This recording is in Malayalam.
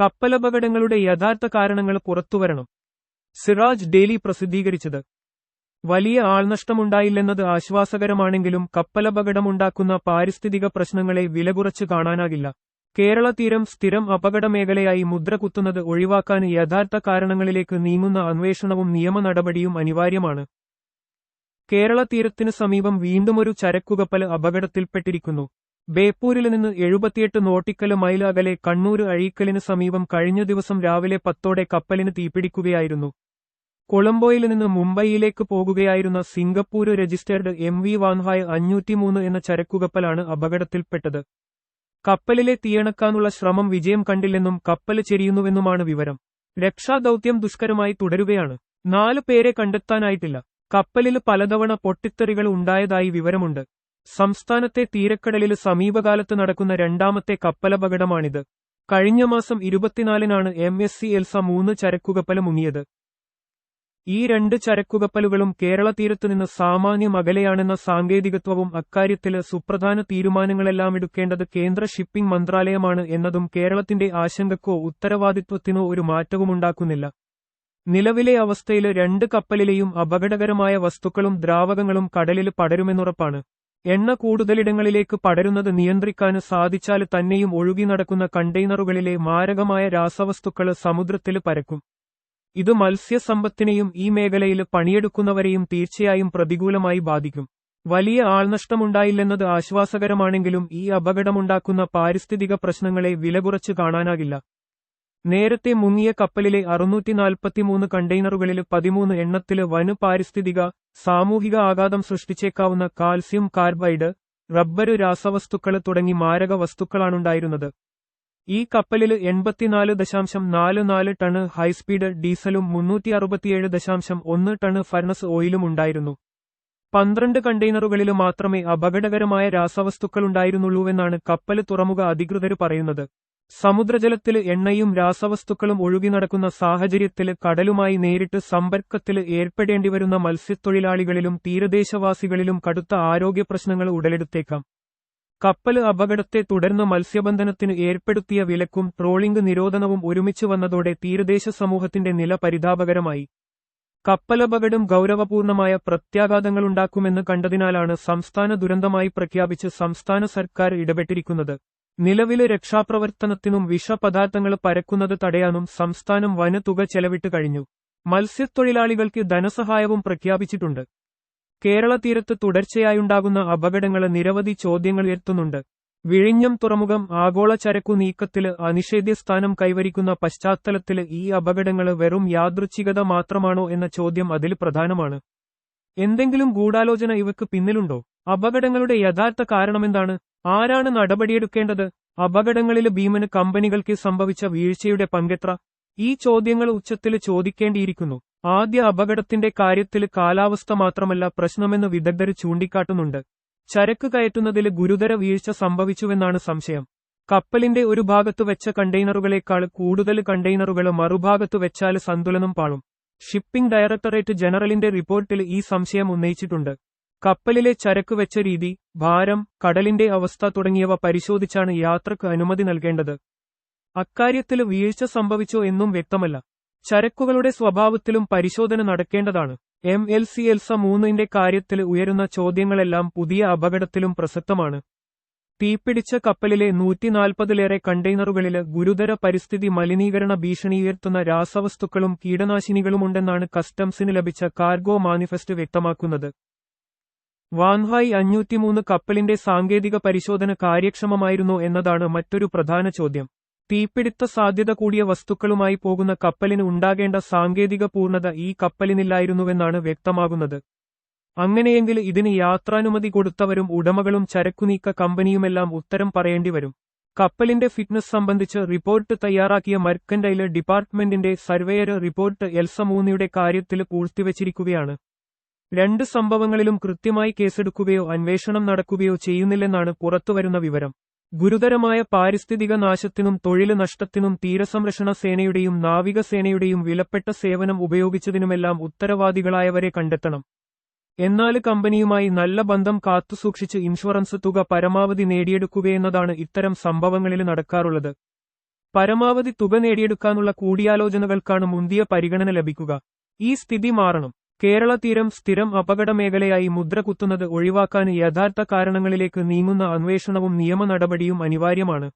കപ്പലപകടങ്ങളുടെ യഥാർത്ഥ കാരണങ്ങൾ പുറത്തുവരണം. സിറാജ് ഡെയിലി പ്രസിദ്ധീകരിച്ചത്. വലിയ ആൾനഷ്ടമുണ്ടായില്ലെന്നത് ആശ്വാസകരമാണെങ്കിലും കപ്പലപകടമുണ്ടാക്കുന്ന പാരിസ്ഥിതിക പ്രശ്നങ്ങളെ വിലകുറച്ച് കാണാനാകില്ല. കേരള തീരം സ്ഥിരം അപകടമേഖലയായി മുദ്ര കുത്തുന്നത് ഒഴിവാക്കാൻ യഥാർത്ഥ കാരണങ്ങളിലേക്ക് നീങ്ങുന്ന അന്വേഷണവും നിയമ നടപടിയും അനിവാര്യമാണ്. കേരള തീരത്തിനു സമീപം വീണ്ടുമൊരു ചരക്കുകപ്പൽ അപകടത്തിൽപ്പെട്ടിരിക്കുന്നു. ബേപ്പൂരിൽ നിന്ന് എഴുപത്തിയെട്ട് നോട്ടിക്കൽ മൈൽ അകലെ കണ്ണൂർ അഴീക്കലിന് സമീപം കഴിഞ്ഞ ദിവസം രാവിലെ പത്തോടെ കപ്പലിന് തീപിടിക്കുകയായിരുന്നു. കൊളംബോയിൽ നിന്ന് മുംബൈയിലേക്ക് പോകുകയായിരുന്ന Singapore registered M V Wan Hai അഞ്ഞൂറ്റിമൂന്ന് എന്ന ചരക്കുകപ്പലാണ് അപകടത്തിൽപ്പെട്ടത്. കപ്പലിലെ തീയണക്കാനുള്ള ശ്രമം വിജയം കണ്ടില്ലെന്നും കപ്പൽ ചെരിയുന്നുവെന്നുമാണ് വിവരം. രക്ഷാദൌത്യം ദുഷ്കരമായി തുടരുകയാണ്. നാലു പേരെ കണ്ടെത്താനായിട്ടില്ല. കപ്പലിൽ പലതവണ പൊട്ടിത്തെറികൾ ഉണ്ടായതായി വിവരമുണ്ട്. സംസ്ഥാനത്തെ തീരക്കടലിൽ സമീപകാലത്ത് നടക്കുന്ന രണ്ടാമത്തെ കപ്പലപകടമാണിത്. കഴിഞ്ഞ മാസം ഇരുപത്തിനാലിനാണ് എം എസ് സി എൽസ മൂന്ന് ചരക്കുകപ്പൽ മുങ്ങിയത്. ഈ രണ്ട് ചരക്കുകപ്പലുകളും കേരള തീരത്തുനിന്ന് സാമാന്യം അകലെയാണെന്ന സാങ്കേതികത്വവും അക്കാര്യത്തിൽ സുപ്രധാന തീരുമാനങ്ങളെല്ലാം എടുക്കേണ്ടത് കേന്ദ്ര ഷിപ്പിംഗ് മന്ത്രാലയമാണ് എന്നതും കേരളത്തിന്റെ ആശങ്കക്കോ ഉത്തരവാദിത്വത്തിനോ ഒരു മാറ്റവുമുണ്ടാക്കുന്നില്ല. നിലവിലെ അവസ്ഥയിൽ രണ്ട് കപ്പലിലെയും അപകടകരമായ വസ്തുക്കളും ദ്രാവകങ്ങളും കടലിൽ പടരുമെന്നുറപ്പാണ്. എണ്ണ കൂടുതലിടങ്ങളിലേക്ക് പടരുന്നത് നിയന്ത്രിക്കാന് സാധിച്ചാൽ തന്നെയും ഒഴുകി നടക്കുന്ന കണ്ടെയ്നറുകളിലെ മാരകമായ രാസവസ്തുക്കൾ സമുദ്രത്തിൽ പരക്കും. ഇത് മത്സ്യസമ്പത്തിനെയും ഈ മേഖലയിൽ പണിയെടുക്കുന്നവരെയും തീർച്ചയായും പ്രതികൂലമായി ബാധിക്കും. വലിയ ആൾനഷ്ടമുണ്ടായില്ലെന്നത് ആശ്വാസകരമാണെങ്കിലും ഈ അപകടമുണ്ടാക്കുന്ന പാരിസ്ഥിതിക പ്രശ്നങ്ങളെ വിലകുറച്ച് കാണാനാകില്ല. നേരത്തെ മുങ്ങിയ കപ്പലിലെ അറുന്നൂറ്റി നാൽപ്പത്തിമൂന്ന് കണ്ടെയ്നറുകളിൽ പതിമൂന്ന് എണ്ണത്തിൽ വനു പാരിസ്ഥിതിക സാമൂഹിക ആഘാതം സൃഷ്ടിച്ചേക്കാവുന്ന കാൽസ്യം കാർബൈഡ് റബ്ബര് രാസവസ്തുക്കൾ തുടങ്ങി മാരക വസ്തുക്കളാണുണ്ടായിരുന്നത്. ഈ കപ്പലിൽ എൺപത്തിനാല് ദശാംശം നാല് നാല് ടണ് ഹൈസ്പീഡ് ഡീസലും മുന്നൂറ്റി അറുപത്തിയേഴ് ദശാംശം ഒന്ന് ടണ് ഫർണസ് ഓയിലും ഉണ്ടായിരുന്നു. പന്ത്രണ്ട് കണ്ടെയ്നറുകളിൽ മാത്രമേ അപകടകരമായ രാസവസ്തുക്കളുണ്ടായിരുന്നുള്ളൂവെന്നാണ് കപ്പൽ തുറമുഖ അധികൃതർ പറയുന്നത്. സമുദ്രജലത്തിൽ എണ്ണയും രാസവസ്തുക്കളും ഒഴുകി നടക്കുന്ന സാഹചര്യത്തിൽ കടലുമായി നേരിട്ട് സമ്പർക്കത്തിൽ ഏർപ്പെടേണ്ടിവരുന്ന മത്സ്യത്തൊഴിലാളികളിലും തീരദേശവാസികളിലും കടുത്ത ആരോഗ്യ പ്രശ്നങ്ങൾ ഉടലെടുത്തേക്കാം. കപ്പൽ അപകടത്തെ തുടർന്ന് മത്സ്യബന്ധനത്തിന് ഏർപ്പെടുത്തിയ വിലക്കും ട്രോളിംഗ് നിരോധനവും ഒരുമിച്ച് വന്നതോടെ തീരദേശ സമൂഹത്തിന്റെ നില പരിതാപകരമായി. കപ്പലപകടം ഗൌരവപൂർണമായ പ്രത്യാഘാതങ്ങളുണ്ടാക്കുമെന്ന് കണ്ടതിനാലാണ് സംസ്ഥാന ദുരന്തമായി പ്രഖ്യാപിച്ച് സംസ്ഥാന സർക്കാർ ഇടപെട്ടിരിക്കുന്നത്. നിലവിലെ രക്ഷാപ്രവർത്തനത്തിനും വിഷപദാർത്ഥങ്ങൾ പരക്കുന്നത് തടയാനും സംസ്ഥാനം വനതുക ചെലവിട്ട് കഴിഞ്ഞു. മത്സ്യത്തൊഴിലാളികൾക്ക് ധനസഹായവും പ്രഖ്യാപിച്ചിട്ടുണ്ട്. കേരള തീരത്ത് തുടർച്ചയായുണ്ടാകുന്ന അപകടങ്ങൾ നിരവധി ചോദ്യങ്ങൾ ഉയർത്തുന്നുണ്ട്. വിഴിഞ്ഞം തുറമുഖം ആഗോള ചരക്കു നീക്കത്തിൽ അനിഷേധ്യ സ്ഥാനം കൈവരിക്കുന്ന പശ്ചാത്തലത്തിൽ ഈ അപകടങ്ങൾ വെറും യാദൃച്ഛികത മാത്രമാണോ എന്ന ചോദ്യം അതിൽ പ്രധാനമാണ്. എന്തെങ്കിലും ഗൂഢാലോചന ഇവക്ക് പിന്നിലുണ്ടോ? അപകടങ്ങളുടെ യഥാർത്ഥ കാരണമെന്താണ്? ആരാണ് നടപടിയെടുക്കേണ്ടത്? അപകടങ്ങളിൽ ഭീമന് കമ്പനികൾക്ക് സംഭവിച്ച വീഴ്ചയുടെ പങ്കെത്ര? ഈ ചോദ്യങ്ങൾ ഉച്ചത്തിൽ ചോദിക്കേണ്ടിയിരിക്കുന്നു. ആദ്യ അപകടത്തിന്റെ കാര്യത്തിൽ കാലാവസ്ഥ മാത്രമല്ല പ്രശ്നമെന്ന് വിദഗ്ധർ ചൂണ്ടിക്കാട്ടുന്നുണ്ട്. ചരക്ക് കയറ്റുന്നതിൽ ഗുരുതര വീഴ്ച സംഭവിച്ചുവെന്നാണ് സംശയം. കപ്പലിന്റെ ഒരു ഭാഗത്ത് വെച്ച കണ്ടെയ്നറുകളേക്കാൾ കൂടുതൽ കണ്ടെയ്നറുകൾ മറുഭാഗത്ത് വെച്ചാൽ സന്തുലനം പാളും. ഷിപ്പിംഗ് ഡയറക്ടറേറ്റ് ജനറലിന്റെ റിപ്പോർട്ടിൽ ഈ സംശയം ഉന്നയിച്ചിട്ടുണ്ട്. കപ്പലിലെ ചരക്ക് വെച്ച രീതി ഭാരം കടലിന്റെ അവസ്ഥ തുടങ്ങിയവ പരിശോധിച്ചാണ് യാത്രയ്ക്ക് അനുമതി നൽകേണ്ടത്. അക്കാര്യത്തിൽ വീഴ്ച സംഭവിച്ചോ എന്നും വ്യക്തമല്ല. ചരക്കുകളുടെ സ്വഭാവത്തിലും പരിശോധന നടക്കേണ്ടതാണ്. എം. എൽ. സി. എൽസ മൂന്നിന്റെ കാര്യത്തിൽ ഉയരുന്ന ചോദ്യങ്ങളെല്ലാം പുതിയ അപകടത്തിലും പ്രസക്തമാണ്. തീപിടിച്ച കപ്പലിലെ നൂറ്റിനാൽപ്പതിലേറെ കണ്ടെയ്നറുകളിൽ ഗുരുതര പരിസ്ഥിതി മലിനീകരണ ഭീഷണി ഉയർത്തുന്ന രാസവസ്തുക്കളും കീടനാശിനികളുമുണ്ടെന്നാണ് കസ്റ്റംസിന് ലഭിച്ച കാർഗോ മാനിഫെസ്റ്റ് വ്യക്തമാക്കുന്നത്. വാൻഹായ് അഞ്ഞൂറ്റിമൂന്ന് കപ്പലിന്റെ സാങ്കേതിക പരിശോധന കാര്യക്ഷമമായിരുന്നോ എന്നതാണ് മറ്റൊരു പ്രധാന ചോദ്യം. തീപിടുത്ത സാധ്യത കൂടിയ വസ്തുക്കളുമായി പോകുന്ന കപ്പലിന് ഉണ്ടാകേണ്ട സാങ്കേതിക പൂർണത ഈ കപ്പലിനില്ലായിരുന്നുവെന്നാണ് വ്യക്തമാകുന്നത്. അങ്ങനെയെങ്കിൽ ഇതിന് യാത്രാനുമതി കൊടുത്തവരും ഉടമകളും ചരക്കുനീക്ക കമ്പനിയുമെല്ലാം ഉത്തരം പറയേണ്ടിവരും. കപ്പലിന്റെ ഫിറ്റ്നസ് സംബന്ധിച്ച് റിപ്പോർട്ട് തയ്യാറാക്കിയ മർക്കൻഡൈൽ ഡിപ്പാർട്ട്മെന്റിന്റെ സർവേയർ റിപ്പോർട്ട് എൽസമൂന്നിയുടെ കാര്യത്തിൽ പൂഴ്ത്തിവച്ചിരിക്കുകയാണ്. രണ്ട് സംഭവങ്ങളിലും കൃത്യമായി കേസെടുക്കുകയോ അന്വേഷണം നടക്കുകയോ ചെയ്യുന്നില്ലെന്നാണ് പുറത്തുവരുന്ന വിവരം. ഗുരുതരമായ പാരിസ്ഥിതിക നാശത്തിനും തൊഴിൽ നഷ്ടത്തിനും തീരസംരക്ഷണ സേനയുടെയും നാവികസേനയുടെയും വിലപ്പെട്ട സേവനം ഉപയോഗിച്ചതിനുമെല്ലാം ഉത്തരവാദികളായവരെ കണ്ടെത്തണം. എന്നാൽ കമ്പനിയുമായി നല്ല ബന്ധം കാത്തുസൂക്ഷിച്ച് ഇൻഷുറൻസ് തുക പരമാവധി നേടിയെടുക്കുകയെന്നതാണ് ഇത്തരം സംഭവങ്ങളിൽ നടക്കാറുള്ളത്. പരമാവധി തുക നേടിയെടുക്കാനുള്ള കൂടിയാലോചനകൾക്കാണ് മുന്തിയ പരിഗണന ലഭിക്കുക. ഈ സ്ഥിതി മാറണം. കേരള തീരം സ്ഥിരം അപകട മേഖലയായി മുദ്ര കുത്തുന്നത് ഒഴിവാക്കാൻ യഥാർത്ഥ കാരണങ്ങളിലേക്ക് നീങ്ങുന്ന അന്വേഷണവും നിയമ നടപടിയും അനിവാര്യമാണ്.